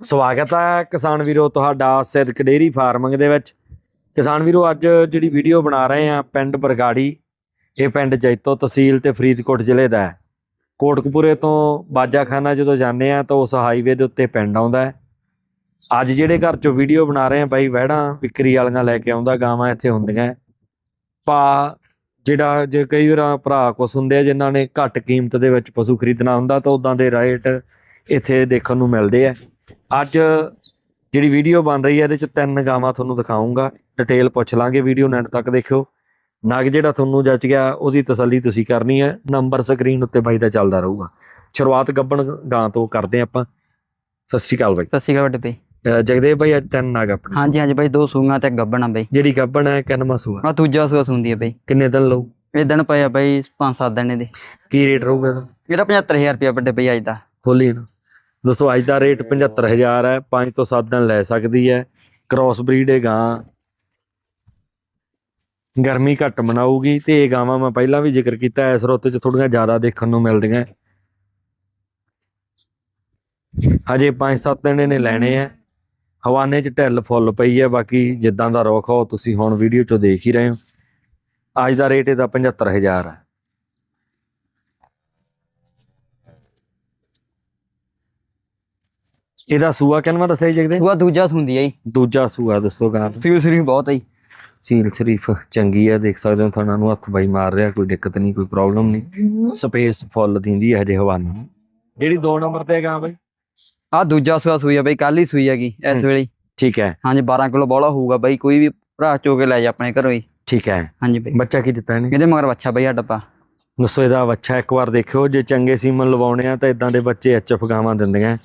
ਸਵਾਗਤ ਹੈ ਕਿਸਾਨ ਵੀਰੋ ਤੁਹਾਡਾ ਸਿਰਕ ਡੇਰੀ ਫਾਰਮਿੰਗ ਦੇ ਵਿੱਚ। ਕਿਸਾਨ ਵੀਰੋ, ਅੱਜ ਜਿਹੜੀ ਵੀਡੀਓ ਬਣਾ ਰਹੇ ਆ ਪਿੰਡ ਬਰਗਾੜੀ, ਇਹ ਪਿੰਡ ਜੈਤੋ ਤਹਿਸੀਲ ਤੇ ਫਰੀਦਕੋਟ ਜ਼ਿਲ੍ਹੇ ਦਾ ਹੈ। ਕੋਟਕਪੂਰੇ ਤੋਂ ਬਾਜਾਖਾਨਾ ਜਦੋਂ ਜਾਂਦੇ ਆ ਤਾਂ ਉਸ ਹਾਈਵੇ ਦੇ ਉੱਤੇ ਪਿੰਡ ਆਉਂਦਾ ਹੈ। ਅੱਜ ਜਿਹੜੇ ਘਰ ਚੋਂ ਵੀਡੀਓ ਬਣਾ ਰਹੇ ਆ ਬਾਈ ਵਹਿੜਾਂ, ਵਿਕਰੀ ਵਾਲੀਆਂ ਲੈ ਕੇ ਆਉਂਦਾ, ਗਾਵਾਂ ਇੱਥੇ ਹੁੰਦੀਆਂ ਹੈ। ਭਾ ਜਿਹੜਾ ਜੇ ਕਈ ਵਾਰ ਭਰਾ ਕੁਛ ਹੁੰਦੇ ਆ ਜਿਨ੍ਹਾਂ ਨੇ ਘੱਟ ਕੀਮਤ ਦੇ ਵਿੱਚ ਪਸ਼ੂ ਖਰੀਦਣਾ ਹੁੰਦਾ ਤਾਂ ਉਦਾਂ ਦੇ ਰੇਟ ਇੱਥੇ ਦੇਖਣ ਨੂੰ ਮਿਲਦੇ ਆ। ਅੱਜ ਜਿਹੜੀ ਵੀਡੀਓ ਬਣ ਰਹੀ ਹੈ ਇਹਦੇ ਚ ਤਿੰਨ ਗਾਵਾਂ ਤੁਹਾਨੂੰ ਦਿਖਾਉਂਗਾ ਡਿਟੇਲ ਪੁੱਛ ਲਾਂਗੇ ਵੀਡੀਓ ਨੈਟ ਤੱਕ ਦੇਖਿਓ। ਨਗ ਜਿਹੜਾ ਤੁਹਾਨੂੰ ਜੱਜ ਗਿਆ ਉਹਦੀ ਤਸੱਲੀ ਤੁਸੀਂ ਕਰਨੀ ਹੈ। ਨੰਬਰ ਸਕਰੀਨ ਉੱਤੇ ਬਾਈ ਦਾ ਚੱਲਦਾ ਰਹੂਗਾ। ਸ਼ੁਰੂਆਤ ਗੱਬਣ ਗਾਂ ਤੋਂ ਕਰਦੇ ਆਪਾਂ। ਸਤਿ ਸ਼੍ਰੀ ਅਕਾਲ ਬਾਈ। ਸਤਿ ਸ਼੍ਰੀ ਅਕਾਲ ਵੱਡੇ ਬਈ ਜਗਦੇਵ ਬਾਈ ਅੱਜ ਤਿੰਨ ਨਗ ਆਪਣੇ। ਹਾਂਜੀ ਹਾਂਜੀ ਬਈ ਦੋ ਸੂਈਆਂ ਤੇ ਗੱਬਣ ਆ ਬਈ। ਜਿਹੜੀ ਗੱਬਣ ਹੈ ਕਿੰਨਵਾਂ ਸੂਆ? ਆ ਦੂਜਾ ਸੂਆ ਸੁੰਦੀ ਆ ਬਈ। ਕਿੰਨੇ ਦਿਨ ਲਊ? ਇਹ ਦਿਨ ਪਏ ਆ ਬਈ 5-7 ਦਿਨ ਇਹਦੇ। ਕੀ ਰੇਟ ਰਹੂਗਾ ਇਹਦਾ? ਇਹਦਾ 75000 ਰੁਪਇਆ ਵੱਡੇ ਬਈ ਅੱਜ ਦਾ। ਖੋਲੀ ਨਾ। ਦੋਸਤੋ ਅੱਜ ਦਾ ਰੇਟ 75000 ਹੈ 5 ਤੋਂ 7 ਦਿਨ ਲੈ ਸਕਦੀ ਹੈ। ਕ੍ਰਾਸ ਬਰੀਡ ਹੈ ਗਾਂ ਗਰਮੀ ਘੱਟ ਮਨਾਊਗੀ ਤੇ ਇਹ ਗਾਵਾਂ ਮੈਂ ਪਹਿਲਾਂ ਵੀ ਜ਼ਿਕਰ ਕੀਤਾ ਇਸ ਰੁੱਤ 'ਚ ਥੋੜੀਆਂ ਜ਼ਿਆਦਾ ਦੇਖਣ ਨੂੰ ਮਿਲਦੀਆਂ। ਹਜੇ 5-7 ਦਿਨ ਇਹਨੇ ਲੈਣੇ ਆ। ਹਵਾਨੇ 'ਚ ਢਿੱਲ ਫੁੱਲ ਪਈ ਹੈ ਬਾਕੀ ਜਿੱਦਾਂ ਦਾ ਰੁੱਖ ਉਹ ਤੁਸੀਂ ਹੁਣ ਵੀਡੀਓ 'ਚੋਂ ਦੇਖ ਹੀ ਰਹੇ ਹੋ। ਅੱਜ ਦਾ ਰੇਟ ਇਹਦਾ 75000 ਹੈ। ਇਹਦਾ ਸੂਆ ਕਿੰਨਵਾ ਦੱਸਿਆ ਜੀ ਜਗਦੇ? ਸੂਆ ਦੂਜਾ ਸੁੰਦੀ ਆ ਜੀ। ਦੂਜਾ ਸੂਆ ਦੱਸੋ ਗਾਂ। ਸੀਲ ਸਰੀ ਬਹੁਤ ਆ ਜੀ। ਸੀਲ ਸ਼ਰੀਫ ਚੰਗੀ ਹੈ ਦੇਖ ਸਕਦੇ ਹੋ ਤੁਹਾਨੂੰ ਨੂੰ ਹੱਥ ਬਾਈ ਮਾਰ ਰਿਹਾ ਕੋਈ ਦਿੱਕਤ ਨਹੀਂ ਕੋਈ ਪ੍ਰੋਬਲਮ ਨਹੀਂ। ਸਪੇਸ ਫੁੱਲ ਦਿੰਦੀ ਹੈ ਹਜੇ ਹਵਾ ਨੂੰ। ਜਿਹੜੀ 2 ਨੰਬਰ ਤੇ ਗਾਂ ਬਾਈ? ਆ ਦੂਜਾ ਸੂਆ ਸੂਈ ਆ ਬਈ ਕੱਲ ਹੀ ਸੂਈ ਹੈਗੀ ਇਸ। ਵੇਲੇ। ਠੀਕ ਹੈ। ਹਾਂਜੀ 12 ਕਿਲੋ ਬੋਲਾ ਹੋਊਗਾ ਬਈ ਕੋਈ ਵੀ ਭਰਾ ਚੋ ਕੇ ਲੈ ਜਾ ਆਪਣੇ ਘਰੋਂ ਹੀ ਠੀਕ ਹੈ। ਹਾਂਜੀ ਬਈ। ਬੱਚਾ ਕੀ ਦਿੱਤਾ ਇਹਨੇ? ਇਹਦੇ ਮਗਰ ਬੱਚਾ ਬਈ ਆ ਡੱਬਾ ਦੱਸੋ ਇਹਦਾ ਬੱਚਾ ਇੱਕ ਵਾਰ ਦੇਖਿਓ ਜੇ ਚੰਗੇ ਸੀਮਨ ਲਵਾਉਣੇ ਆ ਤਾਂ ਇਦਾਂ ਦੇ ਬੱਚੇ ਐਚਐਫ ਗਾਵਾਂ ਦਿੰਦੀਆਂ।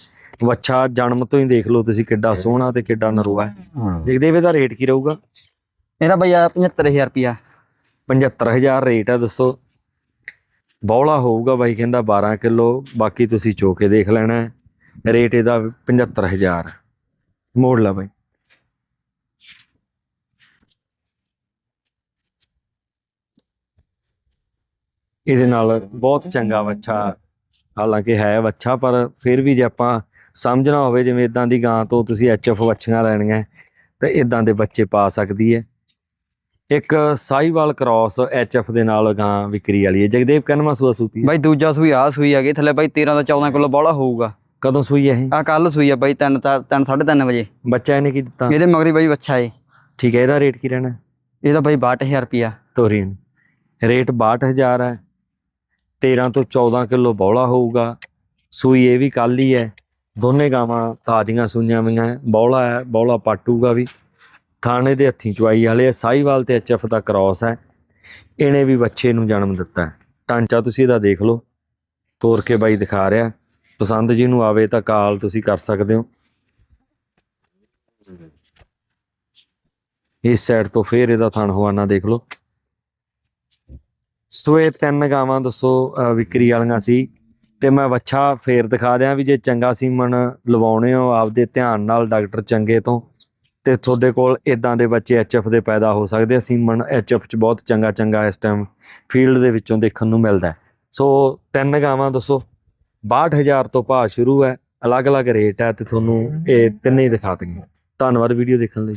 ਬੱਚਾ ਜਨਮ ਤੋਂ ਹੀ ਦੇਖ ਲਓ ਤੁਸੀਂ ਕਿੱਡਾ ਸੋਹਣਾ ਤੇ ਕਿੱਡਾ ਨਰੂਆ ਹੈ। ਦੇਖਦੇ ਇਹਦਾ ਰੇਟ ਕੀ ਰਹੂਗਾ? ਇਹਦਾ ਬਈ ਆ 75000 ਰੁਪਇਆ। 75000 ਰੇਟ ਆ ਦੱਸੋ। ਬੌਲਾ ਹੋਊਗਾ ਬਾਈ ਕਹਿੰਦਾ 12 ਕਿਲੋ ਬਾਕੀ ਤੁਸੀਂ ਚੋ ਕੇ ਦੇਖ ਲੈਣਾ ਰੇਟ ਇਹਦਾ 75000 ਮੋੜ ਲਾ ਬਾਈ। ਇਹਦੇ ਨਾਲ ਬਹੁਤ ਚੰਗਾ ਬੱਚਾ ਹਾਲਾਂਕਿ ਹੈ ਬੱਚਾ ਪਰ ਫਿਰ ਵੀ ਜੇ ਆਪਾਂ ਸਮਝਣਾ ਹੋਵੇ ਜਿਵੇਂ ਇਦਾਂ ਦੀ ਗਾਂ ਤੋਂ ਤੁਸੀਂ ਐਚਐਫ ਬੱਚੀਆਂ ਲੈਣੀਆਂ ਤੇ ਇਦਾਂ ਦੇ ਬੱਚੇ ਪਾ ਸਕਦੀ ਹੈ। ਇੱਕ ਸਾਈਵਾਲ ਕ੍ਰਾਸ ਐਚਐਫ ਦੇ ਨਾਲ ਗਾਂ ਵਿਕਰੀ ਵਾਲੀ ਹੈ। ਜਗਦੇਵ ਕਨਮਾ ਸੂਆ ਸੂਪੀ ਹੈ। ਬਈ ਦੂਜਾ ਸੂਈ ਆ ਸੂਈ ਹੈਗੀ ਥੱਲੇ ਬਈ 13 ਤੋਂ 14 ਕਿਲੋ ਬੋਲਾ ਹੋਊਗਾ। ਕਦੋਂ ਸੂਈ ਹੈ ਇਹ? ਆ ਕੱਲ ਸੂਈ ਆ ਬਈ 3 3 3:30 ਵਜੇ। ਬੱਚਾ ਇਹਨੇ ਕੀ ਦਿੱਤਾ? ਇਹਦੇ ਮਗਰੀ ਬਈ ਬੱਚਾ ਏ। ਠੀਕ ਹੈ ਇਹਦਾ ਰੇਟ ਕੀ ਰਹਿਣਾ? ਇਹਦਾ ਬਈ 62000 ਰੁਪਇਆ। ਤੋਰੀਨ ਰੇਟ 62000 ਹੈ। 13 ਤੋਂ 14 ਕਿਲੋ ਬੌਲਾ ਹੋਊਗਾ। ਸੂਈ ਇਹ ਵੀ ਕੱਲ ਹੀ ਹੈ। ਦੋਨੇ ਗਾਵਾਂ ਤਾਜ਼ੀਆਂ ਸੂਈਆਂ ਹੋਈਆਂ ਹੈ। ਬੌਲਾ ਹੈ ਬੌਲਾ ਪਾਟੂਗਾ ਵੀ। ਥਾਣੇ ਦੇ ਹੱਥੀਂ ਚੁਆਈ ਵਾਲੇ ਆ ਸਾਈਵਾਲ ਤੇ ਐਚਐਫ ਦਾ ਕ੍ਰਾਸ ਹੈ ਇਹਨੇ ਵੀ ਬੱਚੇ ਨੂੰ ਜਨਮ ਦਿੱਤਾ ਹੈ। ਢਾਂਚਾ ਤੁਸੀਂ ਇਹਦਾ ਦੇਖ ਲਓ। ਤੋਰ ਕੇ ਬਾਈ ਦਿਖਾ ਰਿਹਾ। ਪਸੰਦ ਜੀ ਨੂੰ ਆਵੇ ਤਾਂ ਕਾਲ ਤੁਸੀਂ ਕਰ ਸਕਦੇ ਹੋ। ਇਸ ਸਾਈਡ ਤੋਂ ਫੇਰ ਇਹਦਾ ਥਣ ਹਵਾਨਾ ਦੇਖ ਲਓ। ਸੋ ਇਹ ਤਿੰਨ ਗਾਵਾਂ ਦੱਸੋ ਵਿਕਰੀ ਵਾਲੀਆਂ ਸੀ। ਤੇ ਮੈਂ ਵੱਛਾ ਫੇਰ ਦਿਖਾ ਦਿਆਂ ਵੀ ਜੇ ਚੰਗਾ ਸੀਮਨ ਲਵਾਉਣੇ ਹੋ ਆਪਦੇ ਧਿਆਨ ਨਾਲ ਡਾਕਟਰ ਚੰਗੇ ਤੋਂ, ਤੇ ਤੁਹਾਡੇ ਕੋਲ ਇਦਾਂ ਦੇ ਬੱਚੇ ਐਚਐਫ ਦੇ ਪੈਦਾ ਹੋ ਸਕਦੇ ਆ। ਸੀਮਨ ਐਚਐਫ ਚ ਬਹੁਤ ਚੰਗਾ ਚੰਗਾ ਇਸ ਟਾਈਮ ਫੀਲਡ ਦੇ ਵਿੱਚੋਂ ਦੇਖਣ ਨੂੰ ਮਿਲਦਾ ਸੋ ਤਿੰਨ ਗਾਵਾਂ ਦੱਸੋ। 62000 ਤੋਂ ਭਾਅ ਸ਼ੁਰੂ ਹੈ, ਅਲੱਗ-ਅਲੱਗ ਰੇਟ ਹੈ ਤੇ ਤੁਹਾਨੂੰ ਇਹ ਤਿੰਨੇ ਹੀ ਦਿਖਾ ਦਿੰਗੇ ਧੰਨਵਾਦ ਵੀਡੀਓ ਦੇਖਣ ਲਈ।